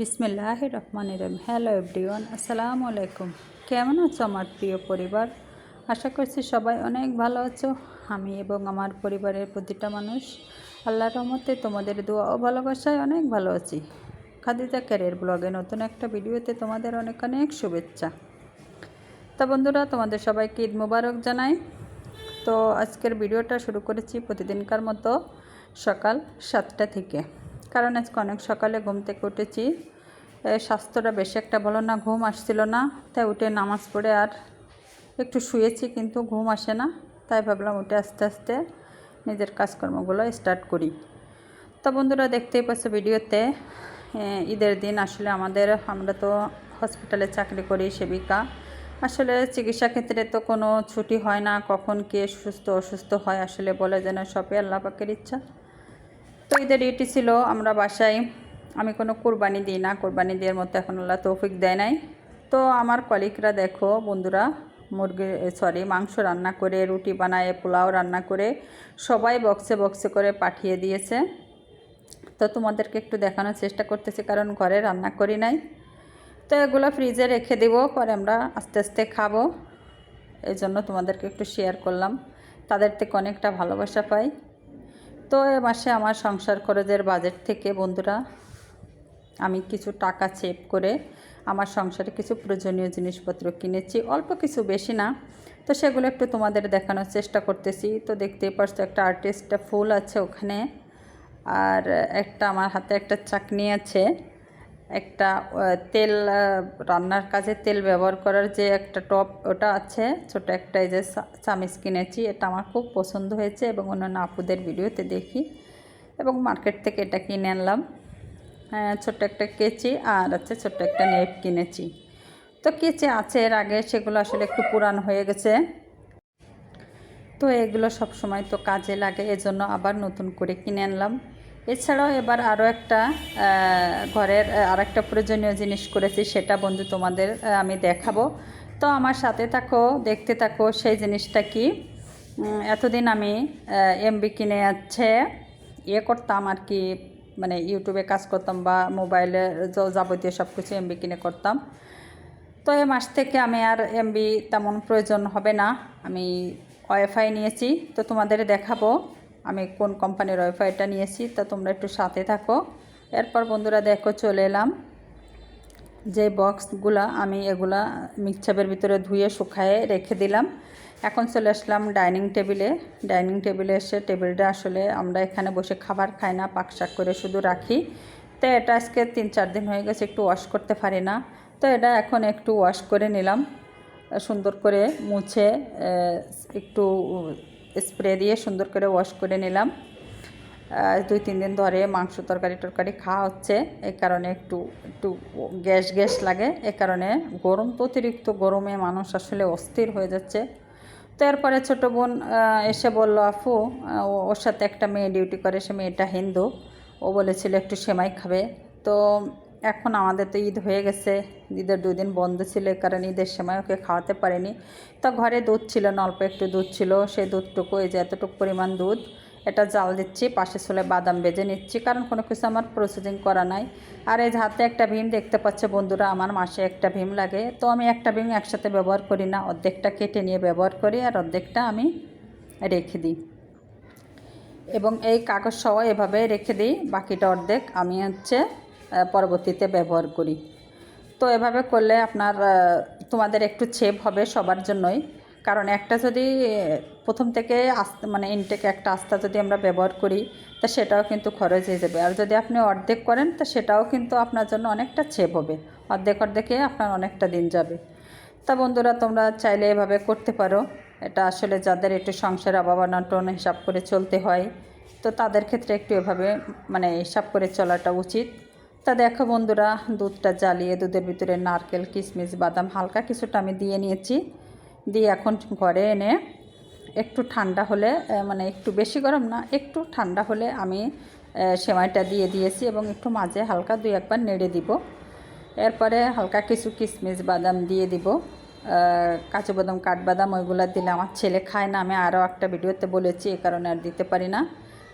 বিসমিল্লাহ রহমান রহিম। Hello everyone, আসসালামু আলাইকুম। কেমন আছো আমার প্রিয় পরিবার? আশা করছি সবাই অনেক ভালো আছো। আমি এবং আমার পরিবারের প্রতিটা মানুষ আল্লাহর রহমতে তোমাদের দোয়া ও ভালোবাসায় অনেক ভালো আছি। খাদিজা ক্যারিয়ার ব্লগে নতুন একটা ভিডিওতে তোমাদের অনেক অনেক শুভেচ্ছা। তা বন্ধুরা, তোমাদের সবাইকে ঈদ মুবারক জানাই। তো আজকের ভিডিওটা শুরু করেছি প্রতিদিনকার মতো সকাল সাতটা থেকে। কারণ আজকে অনেক সকালে ঘুম থেকে উঠেছি। স্বাস্থ্যটা বেশি একটা ভালো না, ঘুম আসছিল না, তাই উঠে নামাজ পড়ে আর একটু শুয়েছি কিন্তু ঘুম আসে না, তাই ভাবলাম উঠে আস্তে আস্তে নিজের কাজকর্মগুলো স্টার্ট করি। তো বন্ধুরা দেখতেই পাচ্ছ ভিডিওতে ঈদের দিন আসলে আমাদের, আমরা তো হসপিটালে চাকরি করি, সেবিকা। আসলে চিকিৎসা ক্ষেত্রে তো কোনো ছুটি হয় না, কখন কে সুস্থ অসুস্থ হয় আসলে বলে যেন সবই আল্লাহ পাকের ইচ্ছা। তো ঈদের ডিউটি ছিল, আমরা বাসায়, আমি কোনো কোরবানি দিই না, কোরবানি দেওয়ার মতো এখন আল্লাহ তৌফিক দেয় নাই। তো আমার কলিকরা দেখো, বন্ধুরা, মুরগি সরি মাংস রান্না করে, রুটি বানায়, পোলাও রান্না করে, সবাই বক্সে বক্সে করে পাঠিয়ে দিয়েছে। তো তোমাদেরকে একটু দেখানোর চেষ্টা করতেছি, কারণ ঘরে রান্না করি নাই। তো এগুলো ফ্রিজে রেখে দেবো, পরে আমরা আস্তে আস্তে খাব। এই জন্য তোমাদেরকে একটু শেয়ার করলাম। তাদের থেকে অনেকটা ভালোবাসা পাই। তো এ মাসে আমার সংসার খরচের বাজেট থেকে বন্ধুরা, আমি কিছু টাকা সেভ করে আমার সংসারে কিছু প্রয়োজনীয় জিনিসপত্র কিনেছি। অল্প কিছু বেশি না, তো সেগুলো একটু তোমাদের দেখানোর চেষ্টা করতেছি। তো দেখতেই পারছ একটা আর্টিস্টটা ফুল আছে ওখানে, আর একটা আমার হাতে একটা চাকনি আছে। একটা তেল রান্নার কাজে তেল ব্যবহার করার যে একটা টপ ওটা আছে ছোট একটা এই যে চামিচ কিনেছি এটা আমার খুব পছন্দ হয়েছে এবং অন্যান্য আপুদের ভিডিওতে দেখি এবং মার্কেট থেকে এটা কিনে আনলাম। হ্যাঁ, ছোট্ট একটা কেচি আর আছে ছোট্ট একটা নেপ কিনেছি। তো কেচি আছে এর আগে সেগুলো আসলে একটু পুরান হয়ে গেছে। তো এগুলো সব সময় তো কাজে লাগে এজন্য আবার নতুন করে কিনে আনলাম। এছাড়াও এবার আরও একটা ঘরের আর একটা প্রয়োজনীয় জিনিস করেছি, সেটা বন্ধু তোমাদের আমি দেখাবো। তো আমার সাথে থাকো, দেখতে থাকো সেই জিনিসটা কি। এতদিন আমি এমবি কিনে আছে ইয়ে করতাম আর কি মানে ইউটিউবে কাজ করতাম বা মোবাইলে যাবতীয় সব কিছু এমবি কিনে করতাম। তো এ মাস থেকে আমি আর এমবি তেমন প্রয়োজন হবে না, আমি ওয়াইফাই নিয়েছি। তো তোমাদের দেখাবো। আমি কোন কোম্পানির ওয়াইফাইটা নিয়েছি, তা তোমরা একটু সাথে থাকো। এরপর বন্ধুরা দেখো, চলে এলাম। যে বক্সগুলা আমি এগুলা মিক্সারের ভিতরে ধুয়ে শুকায়ে রেখে দিলাম। এখন চলে আসলাম ডাইনিং টেবিলে। ডাইনিং টেবিলে এসে টেবিলটা আসলে আমরা এখানে বসে খাবার খাই না, পাক শাক করে শুধু রাখি। তো এটা আজকে তিন চার দিন হয়ে গেছে, একটু ওয়াশ করতে পারি না। তো এটা এখন একটু ওয়াশ করে নিলাম, সুন্দর করে মুছে একটু স্প্রে দিয়ে সুন্দর করে ওয়াশ করে নিলাম। দুই, তিন দিন ধরে মাংস তরকারি টরকারি খাওয়া হচ্ছে। এই কারণে একটু একটু গ্যাস গ্যাস লাগে। এ কারণে গরম তো অতিরিক্ত গরমে মানুষ আসলে অস্থির হয়ে যাচ্ছে। তো এরপরে ছোটো বোন এসে বলল আফু ওর সাথে একটা মেয়ে ডিউটি করে। সে মেয়েটা হিন্দু। ও বলেছিল একটু সেমাই খাবে। তো এখন আমাদের তো ঈদ হয়ে গেছে। ঈদের দুই দিন বন্ধ ছিল, এই কারণে ঈদের সময় ওকে খাওয়াতে পারিনি। তো ঘরে দুধ ছিল অল্প একটু দুধ ছিল। সেই দুধটুকু, এই যে এতটুকু পরিমাণ দুধ, এটা জাল দিচ্ছি, পাশে চলে বাদাম বেজে নিচ্ছি, কারণ কোনো কিছু আমার প্রসেসিং করা নাই। আর এই হাতে একটা ভীম দেখতে পাচ্ছে বন্ধুরা, আমার মাসে একটা ভীম লাগে। তো আমি একটা ভীম একসাথে ব্যবহার করি না, অর্ধেকটা কেটে নিয়ে ব্যবহার করি আর অর্ধেকটা আমি রেখে দিই। এবং এই কাগজ সহ এভাবে রেখে দিই, বাকিটা অর্ধেক আমি হচ্ছে পরবর্তীতে ব্যবহার করি। তো এভাবে করলে আপনার তোমাদের একটু ছেপ হবে সবার জন্যই। কারণ একটা যদি, প্রথম থেকে আস্তে মানে ইনটেক একটা আস্থা যদি আমরা ব্যবহার করি, তা সেটাও কিন্তু খরচ হয়ে যাবে। আর যদি আপনি অর্ধেক করেন, তা সেটাও কিন্তু আপনার জন্য অনেকটা ছেপ হবে। অর্ধেক অর্ধেকে আপনার অনেকটা দিন যাবে। তা বন্ধুরা, তোমরা চাইলে এভাবে করতে পারো। এটা আসলে যাদের একটু সংসার অভাব অনটন হিসাব করে চলতে হয়, তো তাদের ক্ষেত্রে একটু এভাবে মানে হিসাব করে চলাটা উচিত। তা দেখো বন্ধুরা, দুধটা জ্বালিয়ে দুধের ভিতরে নারকেল, কিশমিশ, বাদাম হালকা কিছুটা আমি দিয়ে নিয়েছি। দিয়ে এখন ঘরে এনে একটু ঠান্ডা হলে মানে একটু বেশি গরম না, একটু ঠান্ডা হলে আমি সেমাইটা দিয়ে দিয়েছি এবং একটু মাঝে হালকা দুই একবার নেড়ে দিব। এরপরে হালকা কিছু কিশমিশ, বাদাম দিয়ে দিব। কাজু বাদাম, কাঠবাদাম ওইগুলো দিলে আমার ছেলে খায় না, আমি আরও একটা ভিডিওতে বলেছি এই কারণে আর দিতে পারি না।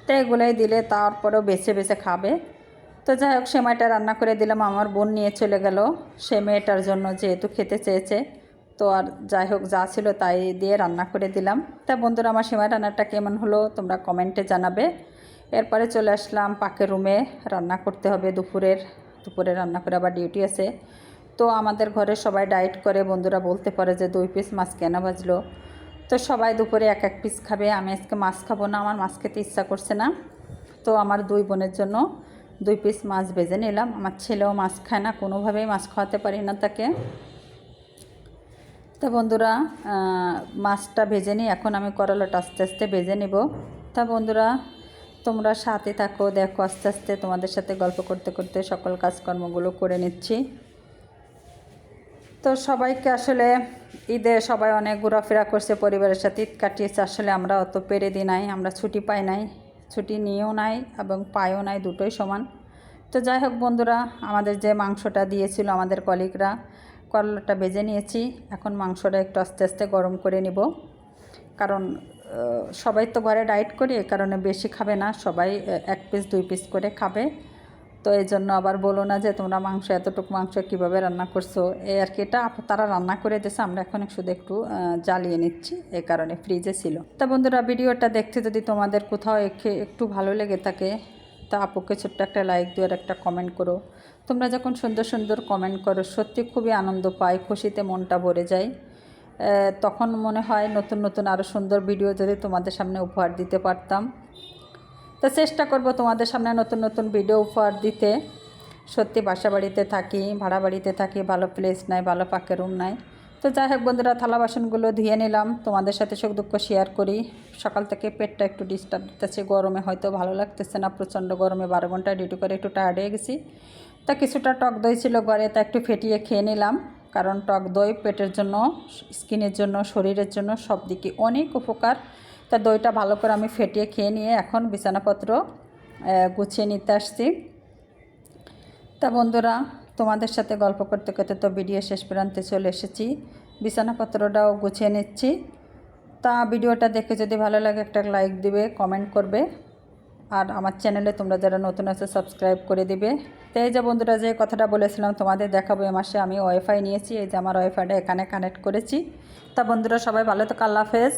তো এগুলোই দিলে তারপরেও বেছে বেছে খাবে। তো যাই হোক, সেমাইটা রান্না করে দিলাম। আমার বোন নিয়ে চলে গেল সে মেয়েটার জন্য যেহেতু খেতে চেয়েছে। তো আর যাই হোক, যা ছিল তাই দিয়ে রান্না করে দিলাম। তা বন্ধুরা, আমার সেমাই রান্নাটা কেমন হলো তোমরা কমেন্টে জানাবে। এরপরে চলে আসলাম পাকের রুমে। রান্না করতে হবে দুপুরের। দুপুরে রান্না করে আবার ডিউটি আছে। তো আমাদের ঘরে সবাই ডায়েট করে। বন্ধুরা বলতে পারে যে দুই পিস মাছ কেনা বাজলো। তো সবাই দুপুরে এক এক পিস খাবে। আমি আজকে মাছ খাব না। আমার মাছ খেতে ইচ্ছা করছে না। তো আমার দুই বোনের জন্য দুই পিস মাছ ভেজে নিলাম। আমার ছেলেও মাছ খায় না, কোনোভাবেই মাছ খাওয়াতে পারি না তাকে। তা বন্ধুরা মাছটা ভেজে নিই এখন আমি করলাটা আস্তে আস্তে ভেজে নিব। তা বন্ধুরা, তোমরা সাথে থাকো, দেখো আস্তে আস্তে তোমাদের সাথে গল্প করতে করতে সকল কাজকর্মগুলো করে নিচ্ছি। তো সবাইকে আসলে ঈদে সবাই অনেক ঘোরাফেরা করছে, পরিবারের সাথে ঈদ কাটিয়েছে। আসলে আমরা অত পেরে দিই নাই, আমরা ছুটি পাই নাই। ছুটি নিয়েও নাই এবং পায়েও নাই, দুটোই সমান। তো যাই হোক বন্ধুরা, আমাদের যে মাংসটা দিয়েছিল আমাদের কলিকরা করলাটা বেজে নিয়েছি। এখন মাংসটা একটু আস্তে আস্তে গরম করে নিব। কারণ সবাই তো ঘরে ডায়েট করি, এ কারণে বেশি খাবে না। সবাই এক পিস দুই পিস করে খাবে। তো এই জন্য আবার বলো না যে তোমরা মাংস, এতটুকু মাংস কীভাবে রান্না করছ? এই আর কি, এটা তারা রান্না করে দিয়েছে, আমরা এখন শুধু একটু জ্বালিয়ে নিচ্ছি, এ কারণে ফ্রিজে ছিল। তা বন্ধুরা, ভিডিওটা দেখতে যদি তোমাদের কোথাও একে- একটু ভালো লেগে থাকে, তা আপুকে ছোট্ট একটা লাইক দিও আর একটা কমেন্ট করো। তোমরা যখন সুন্দর সুন্দর কমেন্ট করো, সত্যি খুবই আনন্দ পাই খুশিতে মনটা ভরে যায়। তখন মনে হয় নতুন নতুন আরও সুন্দর ভিডিও যদি তোমাদের সামনে উপহার দিতে পারতাম। তো চেষ্টা করব তোমাদের সামনে নতুন নতুন ভিডিও উপহার দিতে। সত্যি বাসা বাড়িতে থাকি, ভাড়া বাড়িতে থাকি, ভালো প্লেস নাই, ভালো পাকে রুম নাই। তো যাই হোক বন্ধুরা, থালা বাসনগুলো ধুয়ে নিলাম। তোমাদের সাথে সুখ দুঃখ শেয়ার করি। সকাল থেকে পেটটা একটু ডিস্টার্ব দিতেছে, গরমে হয়তো ভালো লাগতেছে না, প্রচণ্ড গরমে বারো ঘণ্টা ডিউটি করে একটু টায়ার্ড হয়ে গেছি। তা কিছুটা টক দই ছিল ঘরে, তা একটু ফেটিয়ে খেয়ে নিলাম। কারণ টক দই পেটের জন্য স্কিনের জন্য, শরীরের জন্য সব দিকে অনেক উপকার। তা দইটা ভালো করে আমি ফেটিয়ে খেয়ে নিয়ে এখন বিছানাপত্র গুছিয়ে নিতে আসছি। তা বন্ধুরা, তোমাদের সাথে গল্প করতে করতে তো ভিডিও শেষ প্রান্তে চলে এসেছি। বিছানাপত্রটাও গুছিয়ে নিচ্ছি। তা ভিডিওটা দেখে যদি ভালো লাগে একটা লাইক দিবে কমেন্ট করবে। আর আমার চ্যানেলে তোমরা যারা নতুন আছে সাবস্ক্রাইব করে দিবে। তো এই যে বন্ধুরা, যে কথাটা বলেছিলাম, তোমাদের দেখাবো এ মাসে আমি ওয়াইফাই নিয়েছি। এই যে আমার ওয়াইফাইটা এখানে কানেক্ট করেছি। তা বন্ধুরা, সবাই ভালো তো আল্লাহ হাফেজ।